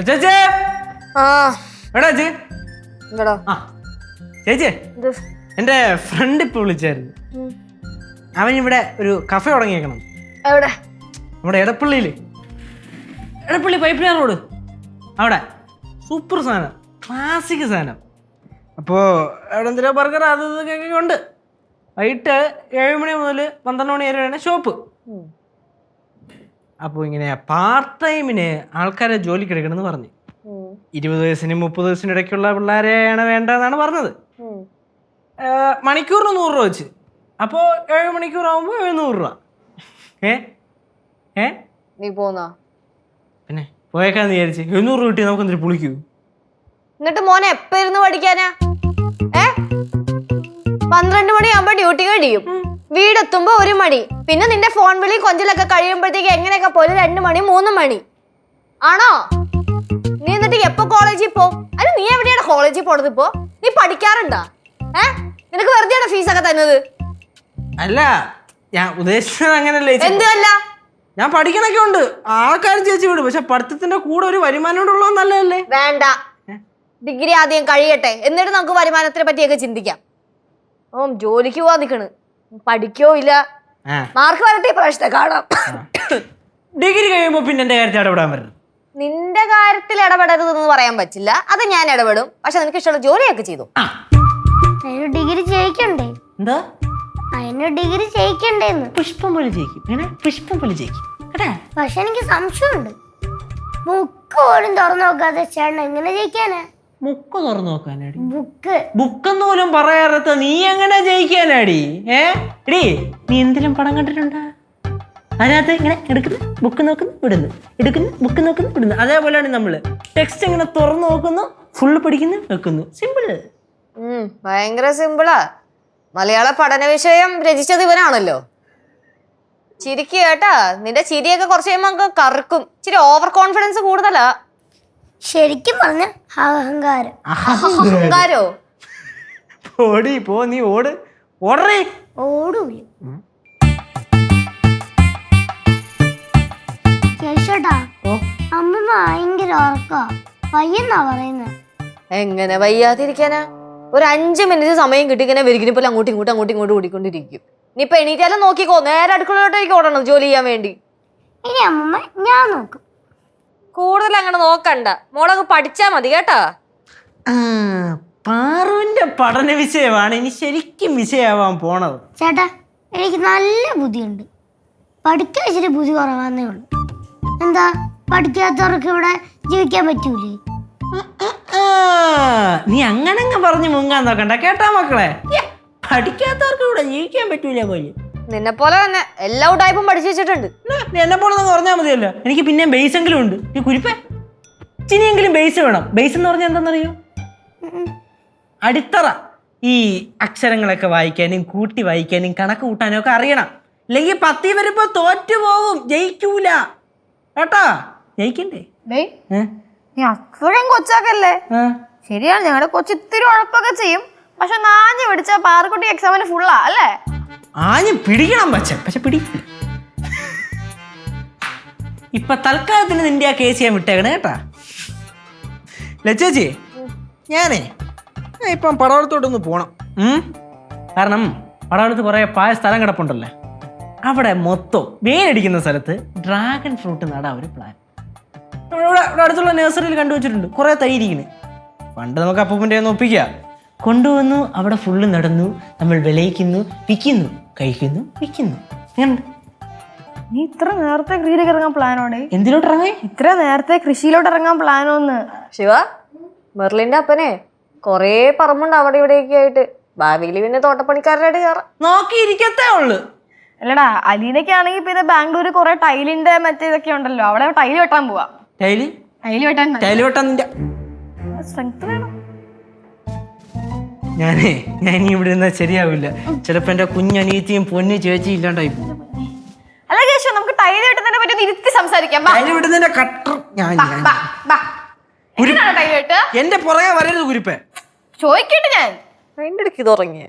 ചേച്ചേ? ആ. എടാ ചേച്ചി. എന്തടാ? ആ. ചേച്ചി. ഇത് എന്റെ ഫ്രണ്ട് ഇപ്പൊ വിളിച്ചായിരുന്നു. ഉം. അവൻ ഇവിടെ ഒരു കഫേ തുടങ്ങിയേക്കണം. എവിടെ? നമ്മുടെ എടപ്പള്ളിയിൽ. Edappally pipe line road. അവിടെ. സൂപ്പർ സാധനം. ക്ലാസിക് സാധനം. അപ്പോ അവിടെ എന്തിനാ ബർഗർ അത് ഇതൊക്കെ ഉണ്ട്. വൈകിട്ട് ഏഴ് മണി മുതൽ പന്ത്രണ്ട് മണി വരെയാണ് ഷോപ്പ്. അപ്പോൾ ഇങ്ങനെ പാർട്ട് ടൈമിന് ആൾക്കാരെ ജോലിക്ക് എടുക്കണമെന്ന് പറഞ്ഞു. ഇരുപത് വയസ്സിനും മുപ്പത് വയസ്സിനും ഇടയ്ക്കുള്ള പിള്ളേരെയാണ് വേണ്ടതെന്നാണ് പറഞ്ഞത്. മണിക്കൂറിന് നൂറ് രൂപ വെച്ച്. അപ്പോൾ ഏഴ് മണിക്കൂർ ആകുമ്പോൾ എഴുന്നൂറ് രൂപ. ഏ? ഏ? നീ പോന്നാ? പിന്നെ പോയേക്കാന്ന് വിചാരിച്ച് എഴുന്നൂറ് രൂപ കിട്ടി നമുക്ക് എന്നിട്ട് പുളിക്കൂ? എന്നിട്ട് മോനെ എപ്പ ഇരുന്ന് പഠിക്കാനാ? ഏ? പന്ത്രണ്ട് മണിയാകുമ്പോ ഡ്യൂട്ടി കഴിയും. വീടെത്തുമ്പോ ഒരു മണി. പിന്നെ നിന്റെ ഫോൺ വിളി കൊഞ്ചലൊക്കെ കഴിയുമ്പോഴത്തേക്ക് എങ്ങനെയൊക്കെ പോലും രണ്ട് മണി മൂന്ന് മണി. ആണോ? നീ എന്നിട്ട് എപ്പോ കോളേജിൽ പോ? അല്ല നീ എവിടെയാണ് കോളേജിൽ പോണത് ഇപ്പോ? നീ പഠിക്കാറുണ്ടാ? ഏ? നിനക്ക് വെറുതെയാണ് ഫീസൊക്കെ തന്നത്? അല്ല ഞാൻ ഉദ്ദേശിച്ചത് അങ്ങനല്ലേ. എന്തുമല്ല ഞാൻ പഠിക്കണൊക്കെ ഉണ്ട്. ആൾക്കാരും ചേച്ചി വിടും. പക്ഷെ പഠിത്തത്തിന്റെ കൂടെ ഒരു വരുമാനം നല്ലതല്ലേ? വേണ്ട. ഡിഗ്രി ആദ്യം കഴിയട്ടെ. എന്നിട്ട് നമുക്ക് വരുമാനത്തിനെ പറ്റിയൊക്കെ ചിന്തിക്കാം. ഓം ജോലിക്ക് പോവാൻ പഠിക്കോ ഇല്ല? മാർക്ക് വരട്ടെ പ്രശ്നം പ്രാവശ്യത്തെ കാണാം. ഡിഗ്രി കഴിയുമ്പോൾ പിന്നെ എന്റെ കാര്യത്തിൽ ഇടപെടാൻ പറ്റും നിന്റെ കാര്യത്തിൽ ഇടപെടരുതെന്ന് പറയാൻ പറ്റില്ല. അത് ഞാൻ ഇടപെടും. പക്ഷെ നിനക്ക് ഇഷ്ടമുള്ള ജോലിയൊക്കെ ചെയ്തു? അതിന് ഡിഗ്രി ചെയ്യിക്കണ്ടേ എന്താ? അതിന് ഡിഗ്രി ചെയ്യിക്കണ്ടേന്ന് പുഷ്പം പോലെ ജയിക്കും. പുഷ്പം പോലെ ജയിക്കും. പക്ഷെ എനിക്ക് സംശയമുണ്ട്. ബുക്ക് പോലും തുറന്നു നോക്കാതെ ചേട്ടൻ എങ്ങനെ ജയിക്കാനാ? മുക്ക് തുറന്നു നോക്കാനാടി. ബുക്ക്. ബുക്കെന്ന് പോലും പറയാറത്ത് നീ എങ്ങനെ ജയിക്കാനാടി? ഏ? എടീ നീ എന്തെങ്കിലും പടം കണ്ടിട്ടുണ്ടാ? അതിനകത്ത് ഇങ്ങനെ എടുക്കുന്നു ബുക്ക് നോക്കുന്നു വിടുന്നു. എടുക്കുന്നു ബുക്ക് നോക്കുന്നു വിടുന്നു. അതേപോലെയാണ് നമ്മൾ ടെക്സ്റ്റ് ഇങ്ങനെ തുറന്നു നോക്കുന്നു ഫുള്ള് പഠിക്കുന്നു വെക്കുന്നു. സിമ്പിൾ ഉം ഭയങ്കര സിമ്പിളാ മലയാള പഠന വിഷയം രചിച്ചത് ഇവനാണല്ലോ. ചിരിക്കുക കേട്ടാ. നിന്റെ ചിരിയൊക്കെ കുറച്ച് കഴിയുമ്പോ അങ്ങ് കറക്കും. ഇച്ചിരി ഓവർ കോൺഫിഡൻസ് കൂടുതലാ. ശരിക്കും പറഞ്ഞ അഹങ്കാരം. അഹങ്കാരോ? ഓടി പോ നീ ഓട്. ഓടറേ. ഓടൂല. ചേട്ടാ ഓ. അമ്മ ഭയങ്കര ഉറക്കാ. പയ്യെന്നാ പറയുന്നത് എങ്ങനെ വയ്യാതിരിക്കാനാ? ഒരു അഞ്ച് മിനിറ്റ് സമയം കിട്ടി ഇങ്ങനെ വരികിന് പോലെ അങ്ങോട്ടും ഇങ്ങോട്ടും അങ്ങോട്ടും ഇങ്ങോട്ടും ഓടിക്കൊണ്ടിരിക്കും. ഇനിയിപ്പോ എണീറ്റാലും നോക്കിക്കോ നേരെ അടുക്കളയിലോട്ടേക്ക് ഓടണം ജോലി ചെയ്യാൻ വേണ്ടി. ഇനി അമ്മമ്മ ഞാൻ നോക്കും. കൂടുതൽ അങ്ങനെ നോക്കണ്ട. മോളങ്ങ് പഠിച്ചാ മതി കേട്ടോ. ആ പാറുവിന്റെ പഠന വിഷയമാണ് ഇനി ശരിക്കും വിഷയമാവാൻ പോണത്. ചേട്ടാ എനിക്ക് നല്ല ബുദ്ധിയുണ്ട്. പഠിക്കാൻ ഇച്ചിരി ബുദ്ധി കുറവാന്നേ ഉള്ളൂ. എന്താ പഠിക്കാത്തവർക്ക് ഇവിടെ ജീവിക്കാൻ പറ്റൂലേ? ആ, നീ അങ്ങനെ പറഞ്ഞു മുങ്ങാൻ നോക്കണ്ട. കേട്ടാ മക്കളെ? പഠിക്കാത്തവർക്ക് ഇവിടെ ജീവിക്കാൻ പറ്റൂല കോലി നിന്നെ പോലെ തന്നെ എല്ലാ ടൈപ്പും പഠിച്ചു വെച്ചിട്ടുണ്ട്. എന്നെ പോലെ പറഞ്ഞാൽ മതിയല്ലോ. എനിക്ക് പിന്നെ ബേസ് എങ്കിലും ഉണ്ട്. ഈ കുരിപ്പേ ഇച്ചിനിയെങ്കിലും ബേസ് വേണം. ബേസ് എന്ന് പറഞ്ഞാൽ എന്താണെന്നറിയോ അടിത്തറ. ഈ അക്ഷരങ്ങളൊക്കെ വായിക്കാനും കൂട്ടി വായിക്കാനും കണക്ക് കൂട്ടാനും ഒക്കെ അറിയണം. ഇല്ലെങ്കിൽ പത്തി വരുമ്പോ തോറ്റു പോവും. ജയിക്കൂല. കേട്ടാ? ജയിക്കണ്ടേ? നീ അക്ഷരം കൊച്ചാക്കല്ലേ. ശരിയാണ് ഞങ്ങളുടെ കൊച്ചു ഇത്തിരി ഉഴപ്പൊക്കെ ചെയ്യും. പക്ഷെ നാഞ്ഞു പിടിച്ച പാറക്കുട്ടി എക്സാമിന് ഫുള്ളാ അല്ലേ? ആഞ്ഞ് പിടിക്കണം പക്ഷെ പക്ഷെ പിടിക്കില്ല ഇപ്പൊ തൽക്കാലത്തിന് നിന്റെ ആ കേസ് ഞാൻ വിട്ടേക്കണ കേട്ടാ. ലച്ചേച്ചി ഞാനേ ഇപ്പം പടവളത്തോട്ടൊന്ന് പോണം? കാരണം പടവളത്ത് കുറേ പായ സ്ഥലം കിടപ്പുണ്ടല്ലേ? അവിടെ മൊത്തം വേനടിക്കുന്ന സ്ഥലത്ത് ഡ്രാഗൺ ഫ്രൂട്ട് നടാൻ ഒരു പ്ലാൻ അടുത്തുള്ള നഴ്സറിയിൽ കണ്ടുവച്ചിട്ടുണ്ട്. കുറേ തൈരിക്കുന്നു പണ്ട് നമുക്ക് അപ്പൂപ്പന്റെ ഒന്ന് ഒപ്പിക്കുക കൊണ്ടുവന്നു അവിടെ ഫുള്ള് നടന്നു നമ്മൾ വിളയിക്കുന്നു വിൽക്കുന്നു കഴിക്കുന്നു വിൽക്കുന്നു? നീ ഇത്ര നേരത്തെ കൃഷിയിലേക്ക് ഇറങ്ങാൻ പ്ലാനോടെ എന്തിലോട്ട് ഇറങ്ങേ ഇത്ര നേരത്തെ കൃഷിയിലോട്ട് ഇറങ്ങാൻ പ്ലാനോന്ന് ശിവ മെർലിന്റെ അപ്പനെ കൊറേ പറമ്പുണ്ട് അവിടെ ഇവിടെയൊക്കെ ആയിട്ട്. ഭാവിയിൽ പിന്നെ തോട്ടപ്പണിക്കാരുടെ കയറാം നോക്കിയിരിക്കത്തേ ഉള്ളു. അല്ലടാ അലീനൊക്കെ ആണെങ്കിൽ പിന്നെ ബാംഗ്ലൂർ കുറെ ടൈലിന്റെ മറ്റേ ഇതൊക്കെ ഉണ്ടല്ലോ. അവിടെ ടൈൽ വെട്ടാൻ പോവാ. ടൈൽ? ടൈൽ വെട്ടാൻ ടൈൽ വെട്ടാൻ സ്ട്രെങ്ത് വേണം. ഞാനേ ഞാൻ ഇനി ഇവിടെ നിന്നാ ശരിയാവില്ല. ചിലപ്പോ എന്റെ കുഞ്ഞനീത്തിയും പൊന്നു ചേച്ചി ഇല്ലാണ്ടായി പോകും. അല്ല കേശു നമുക്ക് ടൈൽ വെട്ടുന്നതിനെ പറ്റി ഒന്ന് ഇരുത്തി സംസാരിക്കാം. കട്ടർ ഞാൻ ഞാൻ- ടൈൽ വെട്ടുക എന്റെ പുറകെ വരരുത് കുരിപ്പേ. ചോദിക്കട്ടെ ഞാൻ. അതിന്റെ ഇടയ്ക്ക് ഇത് ഉറങ്ങിയേ.